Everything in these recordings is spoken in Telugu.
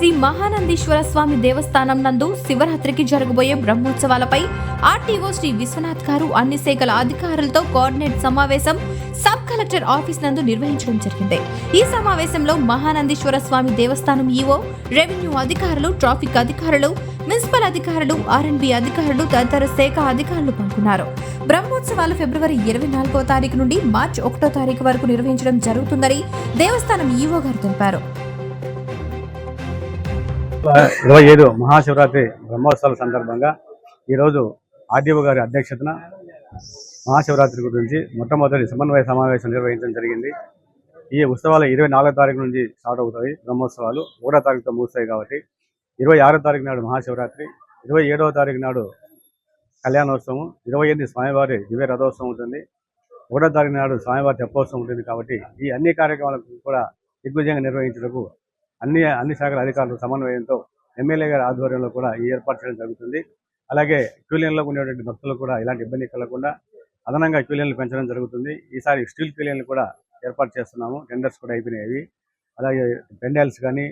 శ్రీ మహానందీశ్వర స్వామి దేవస్థానం నందు శివరాత్రికి జరగబోయే బ్రహ్మోత్సవాలపై ఆర్టీఓ శ్రీ విశ్వనాథ్ గారు అన్ని శాఖల అధికారులతో కోఆర్డినేట్ సమావేశం సబ్ కలెక్టర్ ఆఫీస్ నందు నిర్వహించడం జరిగింది. ఈ సమావేశంలో మహానందీశ్వర స్వామి దేవస్థానం ఈవో రెవెన్యూ అధికారులు ట్రాఫిక్ అధికారులు మున్సిపల్ అధికారులు ఆర్ఎండ్బి అధికారులు తదితర శాఖ అధికారులు పాల్గొన్నారు. బ్రహ్మోత్సవాలు ఫిబ్రవరి ఇరవై నాలుగో తారీఖు నుండి మార్చి ఒకటో తారీఖు వరకు నిర్వహించడం జరుగుతుందని దేవస్థానం ఈవో గారు తెలిపారు. ఇరవై ఏడు మహాశివరాత్రి బ్రహ్మోత్సవాల సందర్భంగా ఈరోజు ఆర్డీఓ గారి అధ్యక్షతన మహాశివరాత్రి గురించి మొట్టమొదటి సమన్వయ సమావేశం నిర్వహించడం జరిగింది. ఈ ఉత్సవాలు ఇరవై నాలుగో తారీఖు నుంచి స్టార్ట్ అవుతాయి బ్రహ్మోత్సవాలు. ఒకటో తారీఖుతో ముగుస్తాయి కాబట్టి ఇరవై ఆరో తారీఖు నాడు మహాశివరాత్రి ఇరవై ఏడవ తారీఖు నాడు కళ్యాణోత్సవం ఇరవై ఎనిమిది స్వామివారి దివ్య రథోత్సవం ఉంటుంది. ఒకటో తారీఖు నాడు స్వామివారి తెప్పోత్సవం ఉంటుంది కాబట్టి ఈ అన్ని కార్యక్రమాలకు కూడా దిగ్విజయంగా నిర్వహించడానికి అన్ని అన్ని శాఖల అధికారులు సమన్వయంతో ఎమ్మెల్యే గారి ఆధ్వర్యంలో కూడా ఈ ఏర్పాటు చేయడం జరుగుతుంది. అలాగే క్యూలియన్లో ఉండేటువంటి భక్తులు కూడా ఇలాంటి ఇబ్బంది కలగకుండా అదనంగా క్యూలియన్లు పెంచడం జరుగుతుంది. ఈసారి స్టీల్ క్యూలియన్లు కూడా ఏర్పాటు చేస్తున్నాము. టెండర్స్ కూడా అయిపోయినాయి. అలాగే పెండాల్స్ కానీ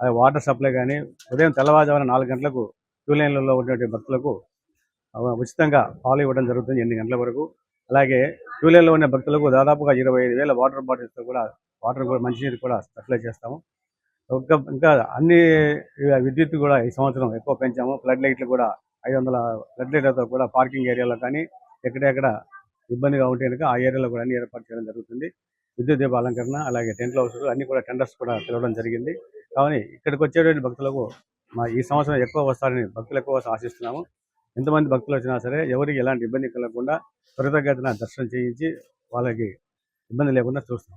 అలాగే వాటర్ సప్లై కానీ ఉదయం తెల్లవారుజామున నాలుగు గంటలకు క్యూలైన్లలో ఉన్నటువంటి భక్తులకు ఉచితంగా పాలు ఇవ్వడం జరుగుతుంది ఎనిమిది గంటల వరకు. అలాగే క్యూలైన్లో ఉన్న భక్తులకు దాదాపుగా ఇరవై ఐదు వేల వాటర్ బాటిల్స్తో కూడా వాటర్ కూడా మంచినీరు కూడా సప్లై చేస్తాము. ఇంకా ఇంకా అన్ని విద్యుత్ కూడా ఈ సంవత్సరం ఎక్కువ పెంచాము. ఫ్లడ్ లైట్లు కూడా ఐదు వందల ఫ్లడ్ లైట్లతో కూడా పార్కింగ్ ఏరియాలో కానీ ఎక్కడెక్కడ ఇబ్బందిగా ఉంటే కనుక ఆ ఏరియాలో కూడా అన్ని ఏర్పాటు చేయడం జరుగుతుంది. విద్యుత్ దీప అలంకరణ అలాగే టెంట్ హౌస్ అన్ని కూడా టెండర్స్ కూడా పిలవడం జరిగింది. కానీ ఇక్కడికి వచ్చేటువంటి భక్తులకు మా ఈ సంవత్సరం ఎక్కువ వస్తారని భక్తులు ఎక్కువ ఆశిస్తున్నాము. ఎంతమంది భక్తులు వచ్చినా సరే ఎవరికి ఎలాంటి ఇబ్బంది కలగకుండా త్వరితగతిన దర్శనం చేయించి వాళ్ళకి ఇబ్బంది లేకుండా చూస్తాం